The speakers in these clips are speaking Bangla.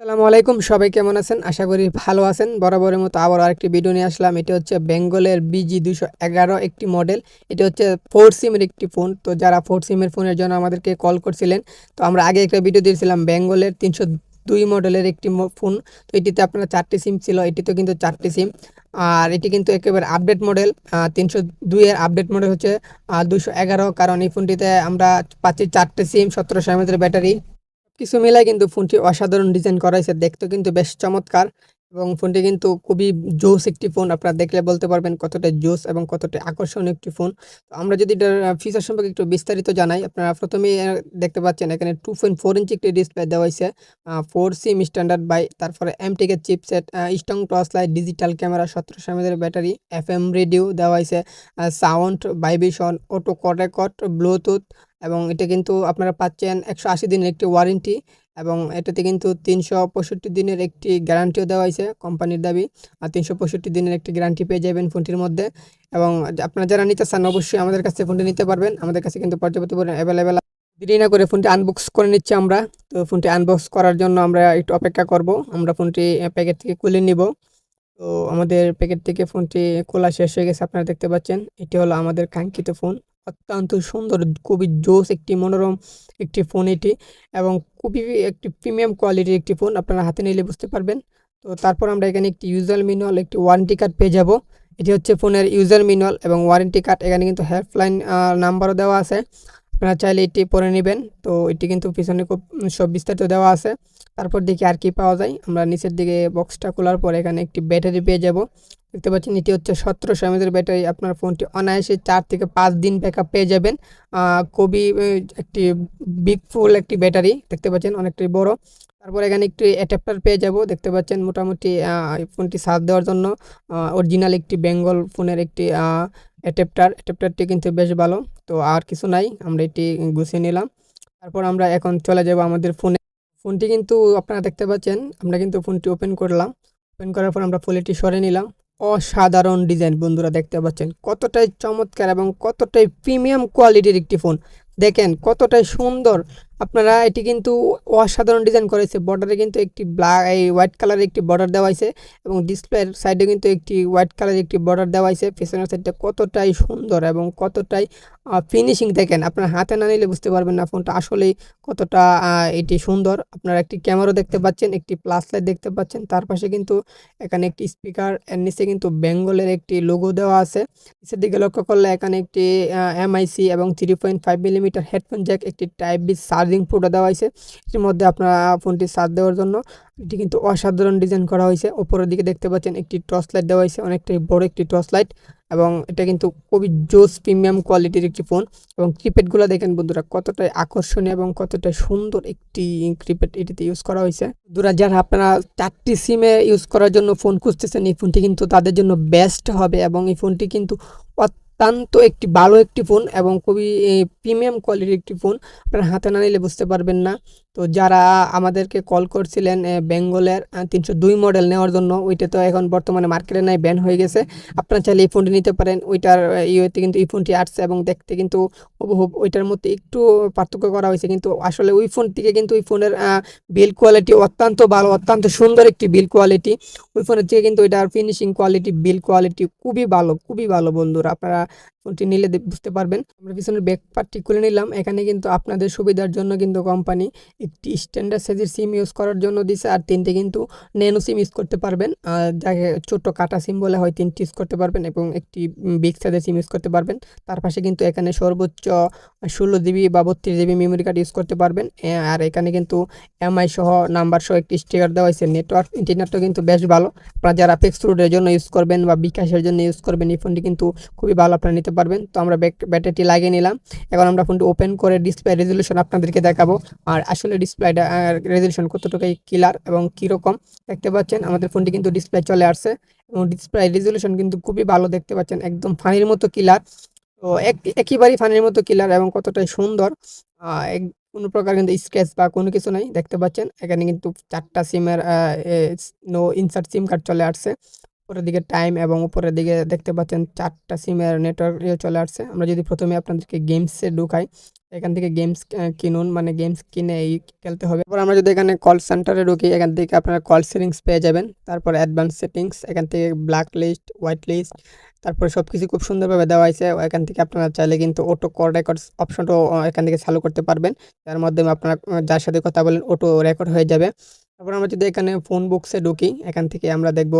আসসালামু আলাইকুম, সবাই কেমন আছেন? আশা করি ভালো আছেন। বরাবরের মতো আবার আরেকটি ভিডিও নিয়ে আসলাম। এটি হচ্ছে বেঙ্গলের বিজি দুশো এগারো একটি মডেল এটি হচ্ছে ফোর সিমের একটি ফোন তো যারা ফোর সিমের ফোনের জন্য আমাদেরকে কল করছিলেন, তো আমরা আগে একটা ভিডিও দিয়েছিলাম, বেঙ্গলের তিনশো দুই মডেলের একটি ফোন তো এটিতে আপনার চারটি সিম ছিল এটিতে কিন্তু চারটি সিম আর এটি কিন্তু একেবারে আপডেট মডেল তিনশো দুইয়ের আপডেট মডেল হচ্ছে দুশো এগারো। কারণ এই ফোনটিতে আমরা পাচ্ছি চারটে সিম সতেরোশো এমএচের ব্যাটারি কিছু মিলাই কিন্তু ফোনটি অসাধারণ ডিজাইন করা হয়েছে দেখতে কিন্তু বেশ চমৎকার এবং ফোনটি কিন্তু খুবই জোস একটি ফোন। আপনারা দেখলে বলতে পারবেন কতটা জোস এবং কতটা আকর্ষণীয় একটি ফোন। তো আমরা যদি এটার ফিচার সম্পর্কে একটু বিস্তারিত জানাই, আপনারা প্রথমেই দেখতে পাচ্ছেন এখানে টু পয়েন্ট ফোর ইঞ্চি একটি ডিসপ্লে দেওয়া হয়েছে ফোর সিম স্ট্যান্ডার্ড বাই তারপরে এমটেকের chipset strong torch light digital camera সতেরোশো এমএদের ব্যাটারি এফ এম রেডিও দেওয়া হয়েছে sound vibration auto correct bluetooth এবং এটা কিন্তু আপনারা পাচ্ছেন একশো আশি দিনের একটি ওয়ারেন্টি এবং এটাতে কিন্তু তিনশো পঁয়ষট্টি দিনের একটি গ্যারান্টিও দেওয়া হয়েছে কোম্পানির দাবি। আর তিনশো পঁয়ষট্টি দিনের একটি গ্যারান্টি পেয়ে যাবেন ফোনটির মধ্যে। এবং আপনারা যারা নিতে চান অবশ্যই আমাদের কাছে ফোনটি নিতে পারবেন। আমাদের কাছে কিন্তু পর্যাপ্ত পরিমাণে অ্যাভেলেবেল দেরি না করে ফোনটি আনবক্স করে নিচ্ছি আমরা। তো ফোনটি আনবক্স করার জন্য আমরা একটু অপেক্ষা করব। আমরা ফোনটি প্যাকেট থেকে খুলে নিব। তো আমাদের প্যাকেট থেকে ফোনটি খোলা শেষ হয়ে গেছে, আপনারা দেখতে পাচ্ছেন। এটি হলো আমাদের কাঙ্ক্ষিত ফোন। অত্যন্ত সুন্দর, খুবই জোস একটি মনোরম একটি ফোন এটি এবং খুবই একটি প্রিমিয়াম কোয়ালিটির একটি ফোন আপনারা হাতে নিলে বুঝতে পারবেন। তো তারপর আমরা এখানে একটি ইউজার মিনুয়াল একটি ওয়ারেন্টি কার্ড পেয়ে যাব। এটি হচ্ছে ফোনের ইউজার মিনুয়াল এবং ওয়ারেন্টি কার্ড এখানে কিন্তু হেল্পলাইন নাম্বারও দেওয়া আছে। আপনারা চাইলে এটি পরে নেবেন। তো এটি কিন্তু পিছনে খুব সব বিস্তারিত দেওয়া আছে। তারপর দেখি আর কি পাওয়া যায়। আমরা নিচের দিকে বক্সটা খোলার পর এখানে একটি ব্যাটারি পেয়ে যাব। দেখতে পাচ্ছেন এটি হচ্ছে সতেরোশো এমএজের ব্যাটারি আপনার ফোনটি অনায়াসে চার থেকে পাঁচ দিন ব্যাকআপ পেয়ে যাবেন। খুবই একটি বিগ ফুল একটি ব্যাটারি দেখতে পাচ্ছেন অনেকটাই বড়। তারপর এখানে একটি অ্যাডাপ্টার পেয়ে যাব। দেখতে পাচ্ছেন মোটামুটি ফোনটি সার্চ দেওয়ার জন্য অরিজিনাল একটি বেঙ্গল ফোনের একটি অ্যাডাপ্টার অ্যাডাপ্টারটি কিন্তু বেশ ভালো। তো আর কিছু নাই, আমরা এটি গুছিয়ে নিলাম। তারপর আমরা এখন চলে যাব আমাদের ফোনে। ফোনটি কিন্তু আপনারা দেখতে পাচ্ছেন, আমরা কিন্তু ফোনটি ওপেন করলাম। ওপেন করার পর আমরা ফুলেটি সরে নিলাম। অসাধারণ ডিজাইন বন্ধুরা দেখতে পাচ্ছেন, কতটাই চমৎকার এবং কতটাই প্রিমিয়াম কোয়ালিটির একটি ফোন। দেখেন কতটাই সুন্দর আপনারা এটি কিন্তু অসাধারণ ডিজাইন করেছে। বর্ডারে কিন্তু একটি ব্ল্যাক এই হোয়াইট কালারের একটি বর্ডার দেওয়া হয়েছে এবং ডিসপ্লের সাইডে কিন্তু একটি হোয়াইট কালারের একটি বর্ডার দেওয়া হয়েছে। পেছনের সাইডটা কতটাই সুন্দর এবং কতটাই ফিনিশিং দেখেন। আপনার হাতে না নিলে বুঝতে পারবেন না ফোনটা আসলেই কতটা এটি সুন্দর। আপনারা একটি ক্যামেরা দেখতে পাচ্ছেন, একটি প্লাস লাইট দেখতে পাচ্ছেন। তার পাশে কিন্তু এখানে একটি স্পিকার এর নিচে কিন্তু বেঙ্গলের একটি লোগো দেওয়া আছে। নিচের দিকে লক্ষ্য করলে এখানে একটি এমআইসি এবং three point five millimetre headphone jack একটি টাইপ বি চার্জিং পোর্টও দেওয়া হয়েছে। এর মধ্যে আপনারা ফোনটি চার্জ দেওয়ার জন্য এটি কিন্তু অসাধারণ ডিজাইন করা হয়েছে। ওপরের দিকে দেখতে পাচ্ছেন একটি টর্চ লাইট দেওয়া হয়েছে, অনেকটাই বড় একটি টর্চ লাইট এবং এটা কিন্তু খুবই জোস প্রিমিয়াম কোয়ালিটির একটি ফোন এবং কিপ্যাডগুলো দেখেন বন্ধুরা, কতটাই আকর্ষণীয় এবং কতটাই সুন্দর একটি কিপ্যাড এটিতে ইউজ করা হয়েছে। বন্ধুরা, যারা আপনারা চারটি সিমে ইউজ করার জন্য ফোন খুঁজতেছেন, এই ফোনটি কিন্তু তাদের জন্য বেস্ট হবে এবং এই ফোনটি কিন্তু অত্যন্ত একটি ভালো একটি ফোন এবং খুবই প্রিমিয়াম কোয়ালিটির একটি ফোন আপনার হাতে না নিলে বুঝতে পারবেন না। তো যারা আমাদেরকে কল করছিলেন বেঙ্গলের তিনশো দুই মডেল নেওয়ার জন্য, ওইটা তো এখন বর্তমানে মার্কেটে নাই ব্যান হয়ে গেছে। আপনারা চাইলে এই ফোনটি নিতে পারেন, ওইটার ইয়েতে কিন্তু এই ফোনটি আসছে এবং দেখতে কিন্তু ওইটার মধ্যে একটু পার্থক্য করা হয়েছে। কিন্তু আসলে ওই ফোন থেকে কিন্তু ওই ফোনের বিল কোয়ালিটি অত্যন্ত ভালো, অত্যন্ত সুন্দর একটি বিল কোয়ালিটি ওই ফোনের থেকে কিন্তু ওইটার ফিনিশিং কোয়ালিটি বিল কোয়ালিটি খুবই ভালো খুবই ভালো বন্ধুরা। আপনারা ফোনটি নিলে বুঝতে পারবেন। আমরা পিছনের ব্যাক পার্টটি খুলে নিলাম। এখানে কিন্তু আপনাদের সুবিধার জন্য কিন্তু কোম্পানি একটি স্ট্যান্ডার্ড সাইজের সিম ইউজ করার জন্য দিছে আর তিনটে কিন্তু ন্যানো সিম ইউজ করতে পারবেন। যাকে ছোট কাটা সিম বলে হয়, তিনটি ইউজ করতে পারবেন এবং একটি বিগ সাইজের সিম ইউজ করতে পারবেন। তার পাশে কিন্তু এখানে সর্বোচ্চ ষোলো জিবি বা বত্রিশ জিবি মেমোরি কার্ড ইউজ করতে পারবেন। আর এখানে কিন্তু এমআই সহ নাম্বার সহ একটি স্টিকার দেওয়া হয়েছে। নেটওয়ার্ক ইন্টারনেটও কিন্তু বেশ ভালো। আপনারা যারা পেক্স রুটের জন্য ইউজ করবেন বা বিকাশের জন্য ইউজ করবেন, এই ফোনটি কিন্তু খুবই ভালো। আপনারা নিতে পারবেন। তো আমরা ব্যাটারিটি লাগিয়ে নিলাম। এখন আমরা ফোনটি ওপেন করে ডিসপ্লে রেজলিউশন আপনাদেরকে দেখাবো। আর আসলে ডিসপ্লেটা রেজলিউশন কতটুকুই ক্লিয়ার এবং কীরকম দেখতে পাচ্ছেন, আমাদের ফোনটি কিন্তু ডিসপ্লে চলে আসছে। এবং ডিসপ্লে রেজলিউশন কিন্তু খুবই ভালো দেখতে পাচ্ছেন, একদম ফানির মতো ক্লিয়ার তো এক, একেবারেই ফানির মতো ক্লিয়ার এবং কতটাই সুন্দর। এক- কোনো প্রকার কিন্তু স্ক্র্যাচ বা কোনো কিছু নাই, দেখতে পাচ্ছেন। এখানে কিন্তু চারটা সিমের নো ইনসার্ট সিম কার্ড চলে আসছে। উপরের দিকে টাইম এবং উপরের দিকে দেখতে পাচ্ছেন চারটা সিমের নেটওয়ার্ক ইয়ে চলে আসছে। আমরা যদি প্রথমে আপনাদেরকে গেমসে ঢুকাই, এখান থেকে গেমস কিনুন মানে গেমস কিনে এই খেলতে হবে। তারপর আমরা যদি এখানে কল সেন্টারে ঢুকি, এখান থেকে আপনারা কল সেটিংস পেয়ে যাবেন। তারপর অ্যাডভান্স সেটিংস এখান থেকে ব্ল্যাক লিস্ট হোয়াইট লিস্ট তারপরে সব কিছু খুব সুন্দরভাবে দেওয়া হয়েছে। এখান থেকে আপনারা চাইলে কিন্তু অটো কল রেকর্ডস অপশনটাও এখান থেকে চালু করতে পারবেন। যার মাধ্যমে আপনারা যার সাথে কথা বলেন অটো রেকর্ড হয়ে যাবে। তারপর আমরা যদি এখানে ফোন বুকসে ঢুকি, এখান থেকে আমরা দেখব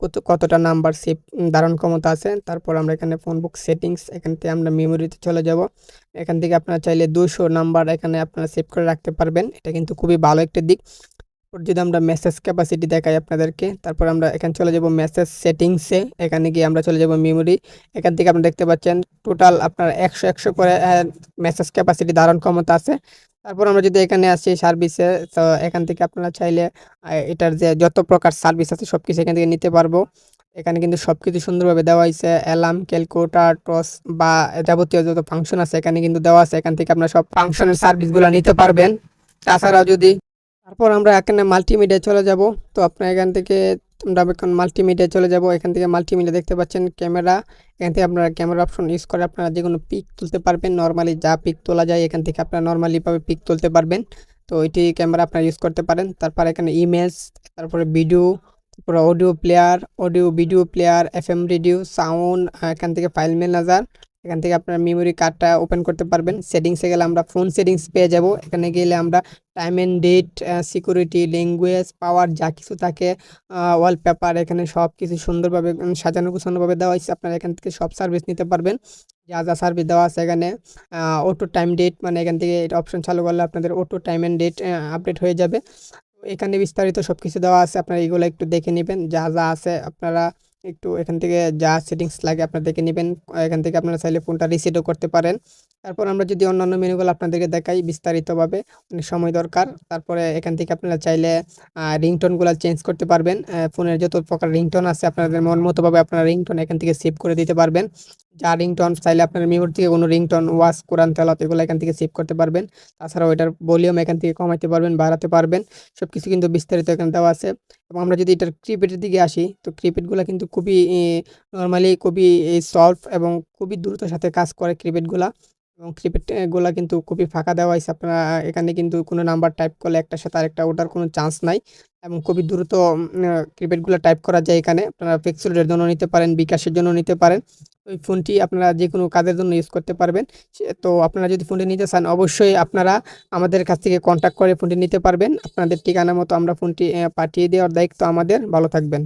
কত, কতটা নাম্বার সেভ ধারণ ক্ষমতা আছে, তারপর আমরা এখানে ফোন বুক সেটিংস এখান থেকে আমরা মেমোরিতে চলে যাব। এখান থেকে আপনারা চাইলে দুশো নাম্বার এখানে আপনারা সেভ করে রাখতে পারবেন, এটা কিন্তু খুবই ভালো একটা দিক। যদি আমরা মেসেজ ক্যাপাসিটি দেখাই আপনাদেরকে, তারপর আমরা এখানে চলে যাব মেসেজ সেটিংসে এখানে গিয়ে আমরা চলে যাব মেমোরি এখান থেকে আপনারা দেখতে পাচ্ছেন টোটাল আপনার একশো একশো করে মেসেজ ক্যাপাসিটি ধারণ ক্ষমতা আছে। তারপর আমরা যদি এখানে আসি সার্ভিসে তো এখান থেকে আপনারা চাইলে এটার যে যত প্রকার সার্ভিস আছে সব কিছু এখান থেকে নিতে পারব। এখানে কিন্তু সব কিছু সুন্দরভাবে দেওয়া হয়েছে অ্যালার্ম ক্যালকুলেটার টস বা যাবতীয় যত ফাংশন আছে এখানে কিন্তু দেওয়া আছে। এখান থেকে আপনারা সব ফাংশনের সার্ভিসগুলো নিতে পারবেন। তাছাড়াও যদি, তারপর আমরা এখানে মাল্টিমিডিয়া চলে যাব। তো আপনার এখান থেকে আমরা এখন মাল্টিমিডিয়া চলে যাব। এখান থেকে মাল্টিমিডিয়া দেখতে পাচ্ছেন ক্যামেরা। এখান থেকে আপনারা ক্যামেরা অপশন ইউজ করে আপনারা যে কোনো পিক তুলতে পারবেন। নর্মালি যা পিক তোলা যায়, এখান থেকে আপনারা নর্মালিভাবে পিক তুলতে পারবেন। তো এটি ক্যামেরা আপনারা ইউজ করতে পারেন। তারপর এখানে ইমেজ তারপরে ভিডিও তারপরে audio player audio video player F M radio sound এখান থেকে ফাইল ম্যানেজার এখান থেকে আপনার মেমোরি কার্ডটা ওপেন করতে পারবেন। সেটিংসে গেলে আমরা ফোন সেটিংস পেয়ে যাব। এখানে গেলে আমরা time and date security language power যা কিছু থাকে ওয়ালপেপার এখানে সব কিছু সুন্দরভাবে সাজানো গুছানোভাবে দেওয়া হয়েছে। আপনারা এখান থেকে সব সার্ভিস নিতে পারবেন। যা যা সার্ভিস দেওয়া আছে এখানে অটো টাইম ডেট মানে এখান থেকে এটা অপশন চালু করলে আপনাদের auto time and date update হয়ে যাবে। এখানে বিস্তারিত সব কিছু দেওয়া আছে, আপনারা এগুলো একটু দেখে নেবেন। যা যা আছে আপনারা একটু এখান থেকে যা সেটিংস লাগে আপনাদেরকে নেবেন। এখান থেকে আপনারা চাইলে ফোনটা রিসেটও করতে পারেন। তারপর আমরা যদি অন্যান্য মেনুগুলো আপনাদেরকে দেখাই বিস্তারিতভাবে, অনেক সময় দরকার। তারপরে এখান থেকে আপনারা চাইলে রিংটোনগুলো চেঞ্জ করতে পারবেন। ফোনের যত প্রকার রিংটোন আছে, আপনাদের মন মতোভাবে আপনারা রিংটোন এখান থেকে সেভ করে দিতে পারবেন। যা রিংটন চাইলে আপনার মেমোরি থেকে কোনো রিংটন, ওয়াশ কোরআন তেলাত এগুলো এখান থেকে সেভ করতে পারবেন। তাছাড়াও এটার ভলিউম এখান থেকে কমাইতে পারবেন, বাড়াতে পারবেন। সব কিছু কিন্তু বিস্তারিত এখানে দেওয়া আছে। এবং আমরা যদি এটার ক্রিপেটের দিকে আসি, তো ক্রিপেটগুলো কিন্তু খুবই নর্মালি খুবই সলভ এবং খুবই দ্রুত সাথে কাজ করে ক্রিপেটগুলা। এবং ক্রিপেটগুলো কিন্তু খুবই ফাঁকা দেওয়া হয়েছে। আপনারা এখানে কিন্তু কোনো নাম্বার টাইপ করলে একটা সাথে আরেকটা ওঠার কোনো চান্স নাই এবং খুবই দ্রুত ক্রিপেটগুলো টাইপ করা যায় এখানে। আপনারা পিক্সেলের জন্য নিতে পারেন, বিকাশের জন্য নিতে পারেন। ওই ফোনটি আপনারা যে কোনো কাজের জন্য ইউজ করতে পারবেন। তো আপনারা যদি ফোনটি নিতে চান, অবশ্যই আপনারা আমাদের কাছ থেকে কন্ট্যাক্ট করে ফোনটি নিতে পারবেন। আপনাদের ঠিকানা মতো আমরা ফোনটি পাঠিয়ে দেওয়ার দায়িত্ব আমাদের। ভালো থাকবেন।